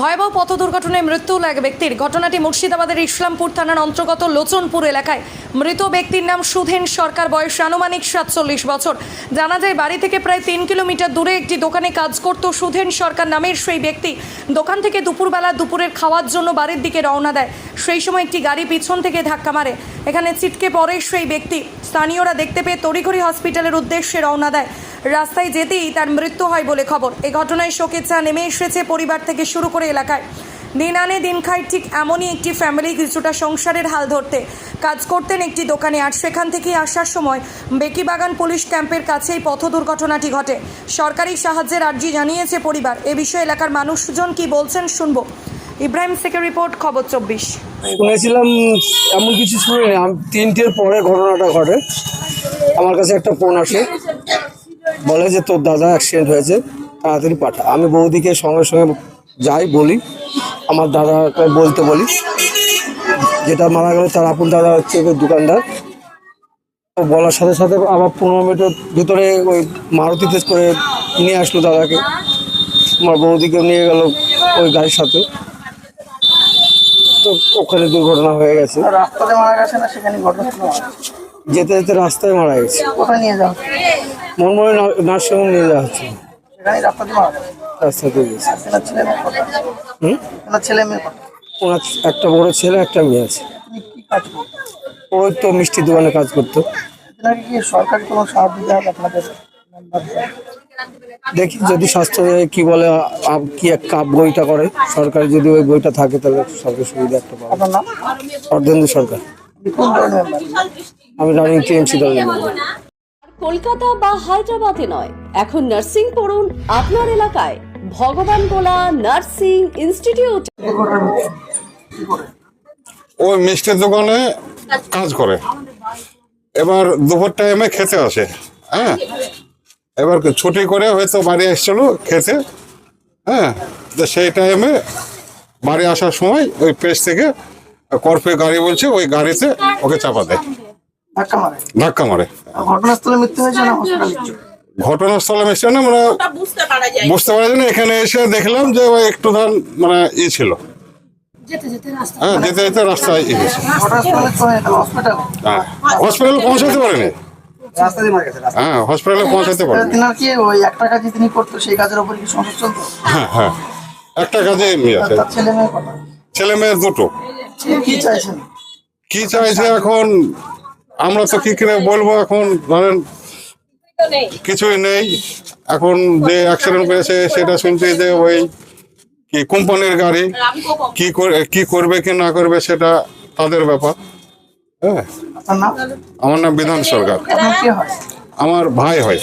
ভয়াবহ পথ দুর্ঘটনায় মৃত্যু হল এক ব্যক্তির ঘটনাটি মুর্শিদাবাদের ইসলামপুর থানার অন্তর্গত লোচনপুর এলাকায়। মৃত ব্যক্তির নাম সুধেন সরকার, বয়স আনুমানিক সাতচল্লিশ বছর। জানা যায়, বাড়ি থেকে প্রায় তিন কিলোমিটার দূরে একটি দোকানে কাজ করত সুধেন সরকার নামের সেই ব্যক্তি। দোকান থেকে দুপুরবেলা দুপুরের খাওয়ার জন্য বাড়ির দিকে রওনা দেয়। সেই সময় একটি গাড়ি পিছন থেকে ধাক্কা মারে। এখানে ছিটকে পড়ে সেই ব্যক্তি। স্থানীয়রা দেখতে পেয়ে তড়িঘড়ি হসপিটালের উদ্দেশ্যে রওনা দেয়। রাস্তায় যেতেই তার মৃত্যু হয় বলে খবর। এই ঘটনায় শোকের চা নেমে এসেছে পরিবার থেকে শুরু করে এলাকায়। দিন আনে দিন খায় ঠিক এমনই একটি ফ্যামিলি কিছুটা সংসারের হাল ধরতে। কাজ করতেন একটি দোকানে আর সেখান থেকে আসার সময় বেকিবাগান পুলিশ ক্যাম্পের কাছেই পথ দুর্ঘটনাটি ঘটে। সরকারি সাহায্যের আর্জি জানিয়েছে পরিবার। এ বিষয়ে এলাকার মানুষজন কি বলছেন শুনব। ইব্রাহিম শেখের রিপোর্ট খবর চব্বিশ। শুনেছিলাম, এমন কিছু শুনিনি তিনটের পরে ঘটনাটা ঘটে। আমার কাছে একটা ফোন আসে। বলে যে, তোর দাদা অ্যাক্সিডেন্ট হয়েছে, তাড়াতাড়ি পাঠা। আমি বৌদিকে সঙ্গে সঙ্গে যাই, বলি। আমার দাদাকে বলতে বলি। যেটা মারা গেল তার আপন দাদা হচ্ছে দোকানদার। বলার সাথে সাথে আবার পনেরো মিনিটের ভিতরে ওই মারুতিতে করে নিয়ে আসলো দাদাকে। আমার বৌদিকে নিয়ে গেল ওই গাড়ির সাথে। তো ওখানে দুর্ঘটনা হয়ে গেছে। রাস্তাতে মারা গেছে না সেখানে গেছে? যেতে যেতে রাস্তায় মারা গেছে। কোথায় নিয়ে যাওয়া? মনমোহন নার্সিংহোম নিয়ে যাওয়া হচ্ছে। সেখানে রাস্তাতে মারা গেছে? রাস্তাতে হুম? ছেলে মেয়ে ওনার একটা বড় ছেলে একটা মেয়ে আছে। ওই তো মিষ্টি দোকানে কাজ করতো। কি সরকারি কোনো সাহায্য দেওয়া আপনাদের? দেখি যদি স্বাস্থ্য কি বলে কি এক কাপ বইটা করে সরকারি যদি ওই বইটা থাকে তাহলে সরকার সুবিধা একটা পাবে। অর্ধেন্দু সরকার। আমি রানিং টিএমসি দলের। কলকাতা বা হায়দ্রাবাদে নয় এখন নার্সিং পড়ুন আপনার এলাকায়। ভগবান গোলা নার্সিং ইনস্টিটিউট। ওই মিষ্টির দোকানে কাজ করে। এবার দুপুর টাইমে খেতে আসে হ্যাঁ? এবার ছুটি করে হয়তো বাড়ি এসছিল খেতে? হ্যাঁ তো সেই টাইমে বাড়ি আসার সময় ওই পেজ থেকে করপে গাড়ি বলছে ওই গাড়িতে ওকে চাপা দেয়। ধাক্কা মারে। ঘটনাস্থলে মৃত্যু হয়েছে না ঘটনাস্থলে মিশে না মানে বুঝতে পারা যায় না এখানে এসে দেখলাম যে ওই একটু ধান মানে ই ছিল। হ্যাঁ যেতে যেতে রাস্তায় ই হসপিটাল হ্যাঁ হসপিটালে পৌঁছাতে পারেনি। হ্যাঁ হসপিটালে পৌঁছাতে তেনার কি ওই একটা কাজই তিনি করতো সেই কাজের উপরে কি সংসার চলতো? হ্যাঁ হ্যাঁ। একটা কাজে এমনি আছে। ছেলে মেয়ে কত ছেলে মেয়ে দুটো। কি চাইছেন? কি চাইছে এখন? আমরা তো কি করে বলব এখন? ধরেন কিছুই নেই। এখন যে অ্যাক্সিডেন্ট করেছে সেটা শুনছি যে ওই কি কোম্পানির গাড়ি। কি করে কি করবে কি না করবে সেটা তাদের ব্যাপার। হ্যাঁ। আমার নাম বিধান সরকার। আমার ভাই হয়।